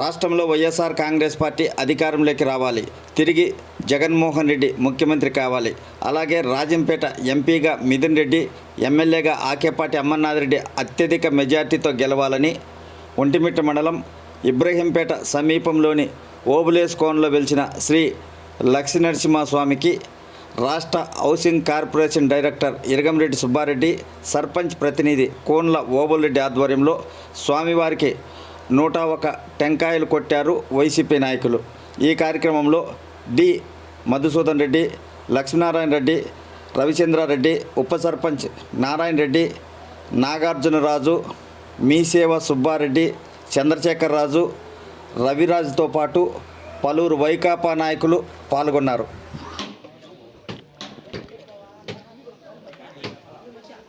రాష్ట్రంలో వైఎస్ఆర్ కాంగ్రెస్ పార్టీ అధికారంలోకి రావాలి. తిరిగి జగన్మోహన్ రెడ్డి ముఖ్యమంత్రి కావాలి. అలాగే రాజంపేట ఎంపీగా మిథున్ రెడ్డి ఎమ్మెల్యేగా ఆకేపాటి అమర్నాథ్ రెడ్డి అత్యధిక మెజార్టీతో గెలవాలని ఒంటిమిట్ట మండలం ఇబ్రహీంపేట సమీపంలోని ఓబులేస్ కోన్లో శ్రీ లక్ష్మీనరసింహస్వామికి రాష్ట్ర housing corporation director Iragamreddy Subbareddy sarpanch ప్రతినిధి కోన్ల ఓబుల్రెడ్డి ఆధ్వర్యంలో స్వామివారికి నూట ఒక టెంకాయలు కొట్టారు వైసీపీ నాయకులు. ఈ కార్యక్రమంలో డి. మధుసూదన్ రెడ్డి లక్ష్మీనారాయణ రెడ్డి రవిచంద్రారెడ్డి ఉప సర్పంచ్ నారాయణ రెడ్డి నాగార్జునరాజు మీసేవ సుబ్బారెడ్డి చంద్రశేఖర్ రాజు రవిరాజుతో పాటు పలువురు వైకాపా నాయకులు పాల్గొన్నారు.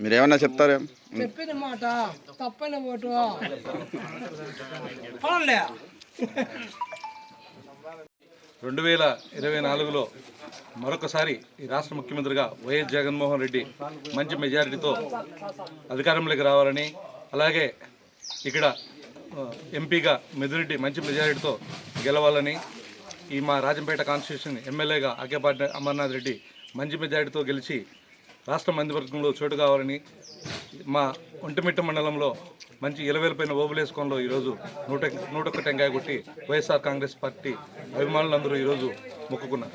మీరు ఏమన్నా చెప్తారేం? చెప్పిన మాట తప్పని ఓటు. పోన్లే. రెండు వేల ఇరవై నాలుగులో మరొకసారి ఈ రాష్ట్ర ముఖ్యమంత్రిగా వైఎస్ జగన్మోహన్ రెడ్డి మంచి మెజారిటీతో అధికారంలోకి రావాలని అలాగే ఇక్కడ ఎంపీగా మెదిరెడ్డి మంచి మెజారిటీతో గెలవాలని ఈ మా రాజంపేట కాన్స్టిట్యూషన్ ఎమ్మెల్యేగా అకేపాటి అమర్నాథ్ రెడ్డి మంచి మెజారిటీతో గెలిచి రాష్ట్ర మంత్రివర్గంలో చోటు కావాలని మా ఒంటిమిట్ట మండలంలో మంచి ఇలవేలపైన ఓబులేసుకోవడంలో ఈరోజు నూట నూట ఒక్క టెంకాయ కొట్టి వైఎస్ఆర్ కాంగ్రెస్ పార్టీ అభిమానులందరూ ఈరోజు మొక్కుకున్నారు.